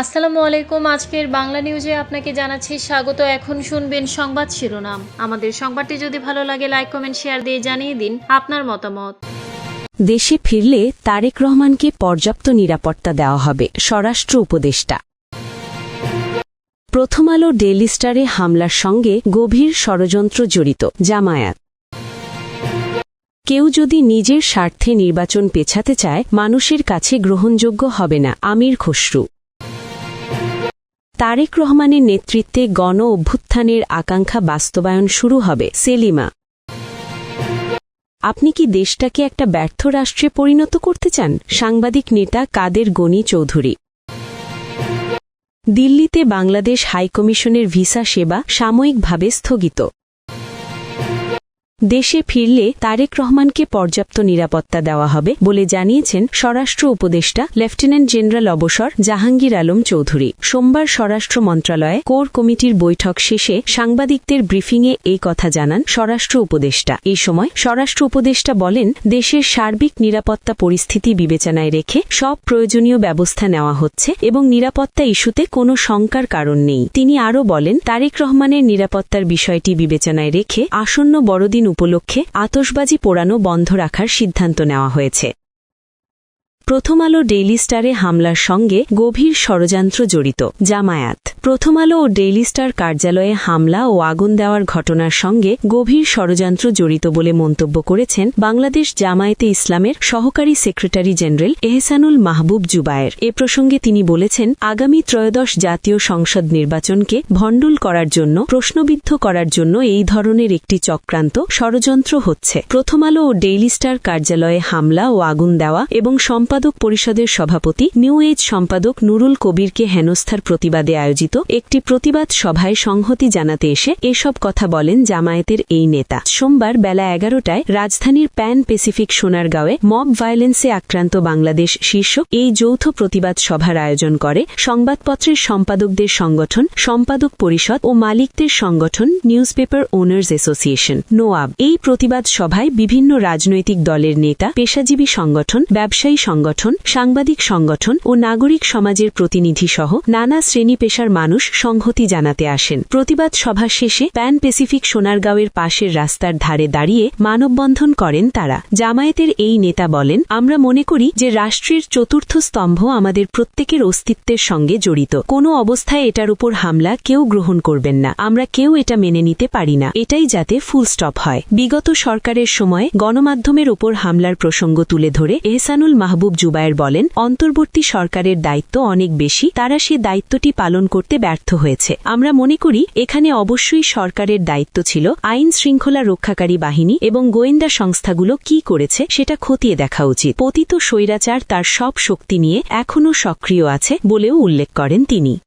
আসসালামু আলাইকুম। আজকের বাংলা নিউজে আপনাকে জানাচ্ছি স্বাগত। এখন শুনবেন সংবাদ শিরোনাম। আমাদের সংবাদটি যদি ভালো লাগে লাইক কমেন্ট শেয়ার দিয়ে জানিয়ে দিন আপনার মতামত। দেশে ফিরলে তারেক রহমানকে পর্যাপ্ত নিরাপত্তা দেওয়া হবে, স্বরাষ্ট্র উপদেষ্টা। প্রথম আলো ডেইলি স্টারে হামলার সঙ্গে গভীর ষড়যন্ত্র জড়িত জামায়াত। কেউ যদি নিজের স্বার্থে নির্বাচন পেছাতে চায়, মানুষের কাছে গ্রহণযোগ্য হবে না আমির খসরু। তারেক রহমানের নেতৃত্বে গণ অভ্যুত্থানের আকাঙ্ক্ষা বাস্তবায়ন শুরু হবে। সেলিমা। আপনি কি দেশটাকে একটা ব্যর্থ রাষ্ট্রে পরিণত করতে চান? সাংবাদিক নেতা কাদের গনি চৌধুরী। দিল্লিতে বাংলাদেশ হাইকমিশনের ভিসা সেবা সাময়িকভাবে স্থগিত। দেশে ফিরলে তারেক রহমানকে পর্যাপ্ত নিরাপত্তা দেওয়া হবে বলে জানিয়েছেন স্বরাষ্ট্র উপদেষ্টা লেফটেন্যান্ট জেনারেল অবসর জাহাঙ্গীর আলম চৌধুরী। সোমবার স্বরাষ্ট্র মন্ত্রণালয়ে কোর কমিটির বৈঠক শেষে সাংবাদিকদের ব্রিফিংয়ে এই কথা জানান স্বরাষ্ট্র উপদেষ্টা। এই সময় স্বরাষ্ট্র উপদেষ্টা বলেন, দেশের সার্বিক নিরাপত্তা পরিস্থিতি বিবেচনায় রেখে সব প্রয়োজনীয় ব্যবস্থা নেওয়া হচ্ছে এবং নিরাপত্তা ইস্যুতে কোনো শঙ্কার কারণ নেই। তিনি আরও বলেন, তারেক রহমানের নিরাপত্তার বিষয়টি বিবেচনায় রেখে আসন্ন বড়দিন উপলক্ষে আতসবাজি পোড়ানো বন্ধ রাখার সিদ্ধান্ত নেওয়া হয়েছে। প্রথম আলো ডেইলি স্টারে হামলার সঙ্গে গভীর ষড়যন্ত্র জড়িত জামায়াত। প্রথম আলো ও ডেইলি স্টার কার্যালয়ে হামলা ও আগুন দেওয়ার ঘটনার সঙ্গে গভীর ষড়যন্ত্র জড়িত বলে মন্তব্য করেছেন বাংলাদেশ জামায়াতে ইসলামের সহকারী সেক্রেটারি জেনারেল এহসানুল মাহবুব জুবায়ের। এ প্রসঙ্গে তিনি বলেছেন, আগামী ত্রয়োদশ জাতীয় সংসদ নির্বাচনকে ভণ্ডুল করার জন্য, প্রশ্নবিদ্ধ করার জন্য এই ধরনের একটি চক্রান্ত ষড়যন্ত্র হচ্ছে। প্রথম আলো ও ডেইলি স্টার কার্যালয়ে হামলা ও আগুন দেওয়া এবং সম্পাদক পরিষদের সভাপতি, নিউ এজ সম্পাদক নুরুল কবিরকে হেনস্থার প্রতিবাদে আয়োজিত একটি প্রতিবাদ সভায় সংহতি জানাতে এসে এসব কথা বলেন জামায়াতের এই নেতা। সোমবার বেলা এগারোটায় রাজধানীর প্যান প্যাসিফিক সোনারগাঁওয়ে মব ভায়োলেন্সে আক্রান্ত বাংলাদেশ শীর্ষক এই যৌথ প্রতিবাদ সভার আয়োজন করে সংবাদপত্রের সম্পাদকদের সংগঠন, সম্পাদক পরিষদ ও মালিকদের সংগঠন, নিউজপেপার ওনার্স অ্যাসোসিয়েশন, নোয়াব। এই প্রতিবাদ সভায় বিভিন্ন রাজনৈতিক দলের নেতা, পেশাজীবী সংগঠন, ব্যবসায়ী সংগঠন, সাংবাদিক সংগঠন ও নাগরিক সমাজের প্রতিনিধি সহ নানা শ্রেণি পেশার মানুষ সংহতি জানাতে আসেন। প্রতিবাদ সভা শেষে প্যান প্যাসিফিক সোনারগাঁওয়ের পাশের রাস্তার ধারে দাঁড়িয়ে মানববন্ধন করেন তারা। জামায়াতের এই নেতা বলেন, আমরা মনে করি যে রাষ্ট্রের চতুর্থ স্তম্ভ আমাদের প্রত্যেকের অস্তিত্বের সঙ্গে জড়িত। কোনো অবস্থায় এটার উপর হামলা কেউ গ্রহণ করবেন না। আমরা কেউ এটা মেনে নিতে পারি না। এটাই যাতে ফুল স্টপ হয়। বিগত সরকারের সময় গণমাধ্যমের উপর হামলার প্রসঙ্গ তুলে ধরে এহসানুল মাহবুব জুবায়ের বলেন, অন্তর্বর্তী সরকারের দায়িত্ব অনেক বেশি। তারা সে দায়িত্বটি পালন করতে ব্যর্থ হয়েছে। আমরা মনে করি, এখানে অবশ্যই সরকারের দায়িত্ব ছিল আইন শৃঙ্খলা রক্ষাকারী বাহিনী এবং গোয়েন্দা সংস্থাগুলো কি করেছে সেটা খতিয়ে দেখা উচিত। পতিত স্বৈরাচার তার সব শক্তি নিয়ে এখনও সক্রিয় আছে বলেও উল্লেখ করেন তিনি।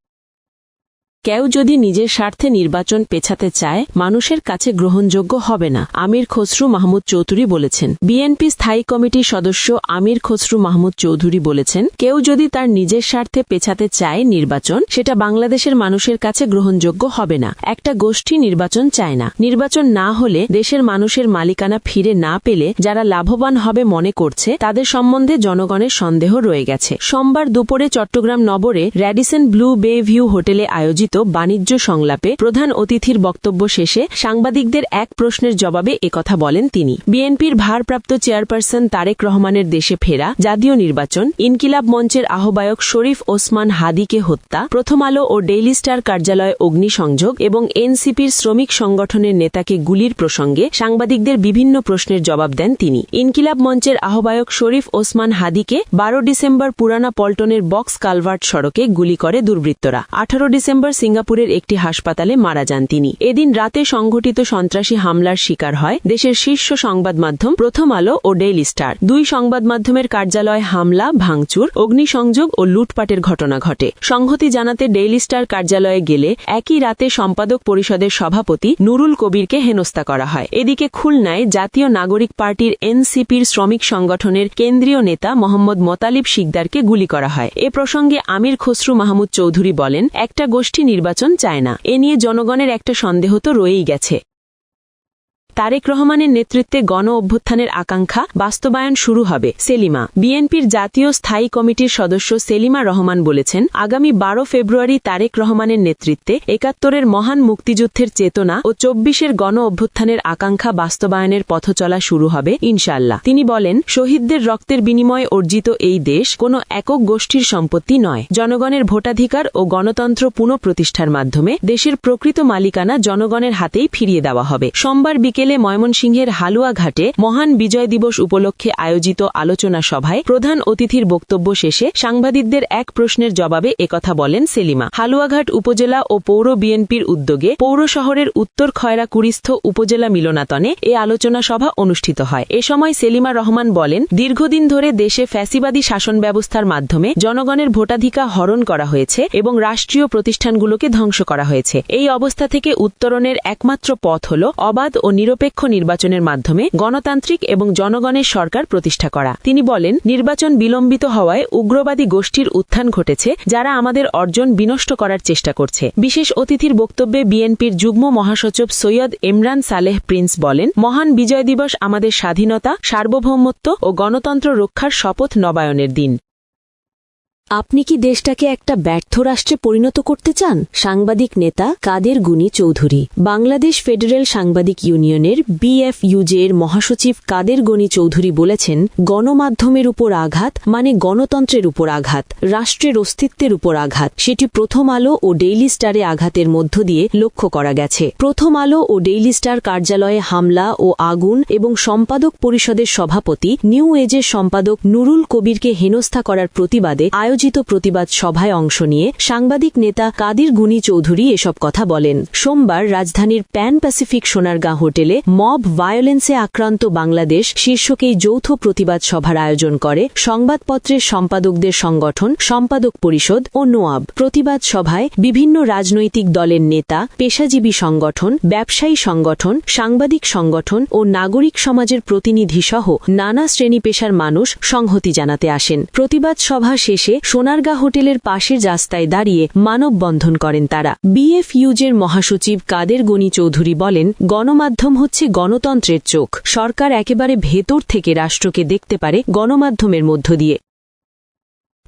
কেউ যদি নিজের স্বার্থে নির্বাচন পেছাতে চায়, মানুষের কাছে গ্রহণযোগ্য হবে না, আমির খসরু মাহমুদ চৌধুরী বলেছেন। বিএনপি স্থায়ী কমিটির সদস্য আমির খসরু মাহমুদ চৌধুরী বলেছেন, কেউ যদি তার নিজের স্বার্থে পেছাতে চায় নির্বাচন, সেটা বাংলাদেশের মানুষের কাছে গ্রহণযোগ্য হবে না। একটা গোষ্ঠী নির্বাচন চায় না। নির্বাচন না হলে দেশের মানুষের মালিকানা ফিরে না পেলে যারা লাভবান হবে মনে করছে, তাদের সম্বন্ধে জনগণের সন্দেহ রয়ে গেছে। সোমবার দুপুরে চট্টগ্রাম নগরে র্যাডিসন ব্লু বে ভিউ হোটেলে আয়োজিত বাণিজ্য সংলাপে প্রধান অতিথির বক্তব্য শেষে সাংবাদিকদের এক প্রশ্নের জবাবে একথা বলেন তিনি। বিএনপির ভারপ্রাপ্ত চেয়ারপারসন তারেক রহমানের দেশে ফেরা জাতীয় নির্বাচন, ইনকিলাব মঞ্চের আহ্বায়ক শরীফ ওসমান হাদিকে হত্যা, প্রথম আলো ও ডেইলি স্টার কার্যালয়ে অগ্নিসংযোগ এবং এনসিপির শ্রমিক সংগঠনের নেতাকে গুলির প্রসঙ্গে সাংবাদিকদের বিভিন্ন প্রশ্নের জবাব দেন তিনি। ইনকিলাব মঞ্চের আহ্বায়ক শরীফ ওসমান হাদিকে বারো ডিসেম্বর পুরানা পল্টনের বক্স কালভার্ট সড়কে গুলি করে দুর্বৃত্তরা। আঠারো ডিসেম্বর সিঙ্গাপুরের একটি হাসপাতালে মারা যান তিনি। এদিন রাতে সংঘটিত সন্ত্রাসী হামলার শিকার হয় দেশের শীর্ষ সংবাদ মাধ্যম প্রথম আলো ও ডেইলি স্টার। দুই সংবাদ মাধ্যমের কার্যালয় হামলা, ভাঙচুর, অগ্নিসংযোগ ও লুটপাটের ঘটনা ঘটে। সংহতি জানাতে ডেইলি স্টার কার্যালয়ে গেলে একই রাতে সম্পাদক পরিষদের সভাপতি নুরুল কবিরকে হেনস্থা করা হয়। এদিকে খুলনায় জাতীয় নাগরিক পার্টির এনসিপির শ্রমিক সংগঠনের কেন্দ্রীয় নেতা মোহাম্মদ মোতালিব শিকদারকে গুলি করা হয়। এ প্রসঙ্গে আমির খসরু মাহমুদ চৌধুরী বলেন, একটা গোষ্ঠী নির্বাচন চায় না। এ নিয়ে জনগণের একটা সন্দেহ তো রয়েই গেছে। তারেক রহমানের নেতৃত্বে গণ অভ্যুত্থানের আকাঙ্ক্ষা বাস্তবায়ন শুরু হবে সেলিমা। বিএনপির জাতীয় স্থায়ী কমিটির সদস্য সেলিমা রহমান বলেছেন, আগামী বারো ফেব্রুয়ারি তারেক রহমানের নেতৃত্বে একাত্তরের মহান মুক্তিযুদ্ধের চেতনা ও চব্বিশের গণ অভ্যুত্থানের আকাঙ্ক্ষা বাস্তবায়নের পথ চলা শুরু হবে ইনশাল্লাহ তিনি বলেন, শহীদদের রক্তের বিনিময়ে অর্জিত এই দেশ কোনো একক গোষ্ঠীর সম্পত্তি নয়। জনগণের ভোটাধিকার ও গণতন্ত্র পুনঃপ্রতিষ্ঠার মাধ্যমে দেশের প্রকৃত মালিকানা জনগণের হাতেই ফিরিয়ে দেওয়া হবে। সোমবার বিকেলে ময়মনসিংহের হালুয়াঘাটে মহান বিজয় দিবস উপলক্ষে আয়োজিত আলোচনা সভায় প্রধান অতিথির বক্তব্য শেষে সাংবাদিকদের এক প্রশ্নের জবাবে একথা বলেন সেলিমা। হালুয়াঘাট উপজেলা ও পৌর বিএনপির উদ্যোগে পৌর শহরের উত্তর খয়রা কুড়িস্থ উপজেলা মিলনাতনে এ আলোচনা সভা অনুষ্ঠিত হয়। এ সময় সেলিমা রহমান বলেন, দীর্ঘদিন ধরে দেশে ফ্যাসিবাদী শাসন ব্যবস্থার মাধ্যমে জনগণের ভোটাধিকার হরণ করা হয়েছে এবং রাষ্ট্রীয় প্রতিষ্ঠানগুলোকে ধ্বংস করা হয়েছে। এই অবস্থা থেকে উত্তরণের একমাত্র পথ হল অবাধ ও নিরপেক্ষ নির্বাচনের মাধ্যমে গণতান্ত্রিক এবং জনগণের সরকার প্রতিষ্ঠা করা। তিনি বলেন, নির্বাচন বিলম্বিত হওয়ায় উগ্রবাদী গোষ্ঠীর উত্থান ঘটেছে, যারা আমাদের অর্জন বিনষ্ট করার চেষ্টা করছে। বিশেষ অতিথির বক্তব্যে বিএনপির যুগ্ম মহাসচিব সৈয়দ ইমরান সালেহ প্রিন্স বলেন, মহান বিজয় দিবস আমাদের স্বাধীনতা, সার্বভৌমত্ব ও গণতন্ত্র রক্ষার শপথ নবায়নের দিন। আপনি কি দেশটাকে একটা ব্যর্থ রাষ্ট্রে পরিণত করতে চান? সাংবাদিক নেতা কাদের গুনি চৌধুরী। বাংলাদেশ ফেডারেল সাংবাদিক ইউনিয়নের বিএফইউজে এর মহাসচিব কাদের গনি চৌধুরী বলেছেন, গণমাধ্যমের উপর আঘাত মানে গণতন্ত্রের উপর আঘাত, রাষ্ট্রের অস্তিত্বের উপর আঘাত। সেটি প্রথম আলো ও ডেইলি স্টারে আঘাতের মধ্য দিয়ে লক্ষ্য করা গেছে। প্রথম আলো ও ডেইলি স্টার কার্যালয়ে হামলা ও আগুন এবং সম্পাদক পরিষদের সভাপতি, নিউ এজের সম্পাদক নুরুল কবিরকে হেনস্থা করার প্রতিবাদে আয়োজিত প্রতিবাদ সভায় অংশ নিয়ে সাংবাদিক নেতা কাদির গুনি চৌধুরী এসব কথা বলেন। সোমবার রাজধানীর প্যান প্যাসিফিক সোনারগাঁ হোটেলে মব ভায়োলেন্সে আক্রান্ত বাংলাদেশ শীর্ষক এই যৌথ প্রতিবাদ সভার আয়োজন করে সংবাদপত্রের সম্পাদকদের সংগঠন, সম্পাদক পরিষদ ও নোয়াব। প্রতিবাদ সভায় বিভিন্ন রাজনৈতিক দলের নেতা, পেশাজীবী সংগঠন, ব্যবসায়ী সংগঠন, সাংবাদিক সংগঠন ও নাগরিক সমাজের প্রতিনিধি সহ নানা শ্রেণি পেশার মানুষ সংহতি জানাতে আসেন। প্রতিবাদ সভা শেষে সোনারগাঁ হোটেলের পাশের রাস্তায় দাঁড়িয়ে মানববন্ধন করেন তারা। বিএফইউজের মহাসচিব কাদের গনি চৌধুরী বলেন, গণমাধ্যম হচ্ছে গণতন্ত্রের চোখ। সরকার একেবারে ভেতর থেকে রাষ্ট্রকে দেখতে পারে গণমাধ্যমের মধ্য দিয়ে।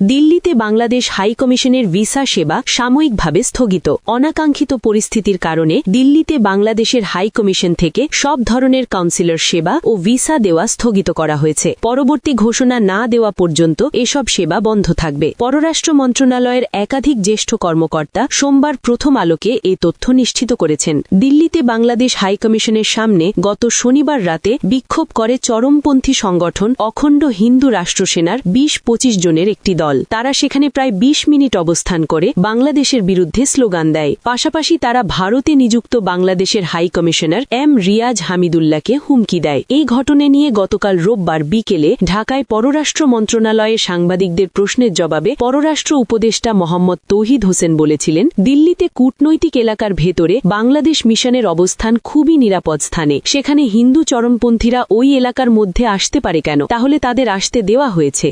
দিল্লিতে বাংলাদেশ হাইকমিশনের ভিসা সেবা সাময়িকভাবে স্থগিত। অনাকাঙ্ক্ষিত পরিস্থিতির কারণে দিল্লিতে বাংলাদেশের হাইকমিশন থেকে সব ধরনের কাউন্সিলর সেবা ও ভিসা দেওয়া স্থগিত করা হয়েছে। পরবর্তী ঘোষণা না দেওয়া পর্যন্ত এসব সেবা বন্ধ থাকবে। পররাষ্ট্র মন্ত্রণালয়ের একাধিক জ্যেষ্ঠ কর্মকর্তা সোমবার প্রথম আলোকে এ তথ্য নিশ্চিত করেছেন। দিল্লিতে বাংলাদেশ হাইকমিশনের সামনে গত শনিবার রাতে বিক্ষোভ করে চরমপন্থী সংগঠন অখণ্ড হিন্দু রাষ্ট্রসেনার বিশ পঁচিশ জনের একটি দল। তারা সেখানে প্রায় ২০ মিনিট অবস্থান করে, বাংলাদেশের বিরুদ্ধে স্লোগান দেয়। পাশাপাশি তারা ভারতে নিযুক্ত বাংলাদেশের হাই কমিশনার এম রিয়াজ হামিদুল্লাহকে হুমকি দেয়। এই ঘটনা নিয়ে গতকাল রোববার বিকেলে ঢাকায় পররাষ্ট্র মন্ত্রণালয়ে সাংবাদিকদের প্রশ্নের জবাবে পররাষ্ট্র উপদেষ্টা মোহাম্মদ তৌহিদ হোসেন বলেছিলেন, দিল্লিতে কূটনৈতিক এলাকার ভেতরে বাংলাদেশ মিশনের অবস্থান খুবই নিরাপদ স্থানে। সেখানে হিন্দু চরমপন্থীরা ওই এলাকার মধ্যে আসতে পারে কেন? তাহলে তাদের আসতে দেওয়া হয়েছে।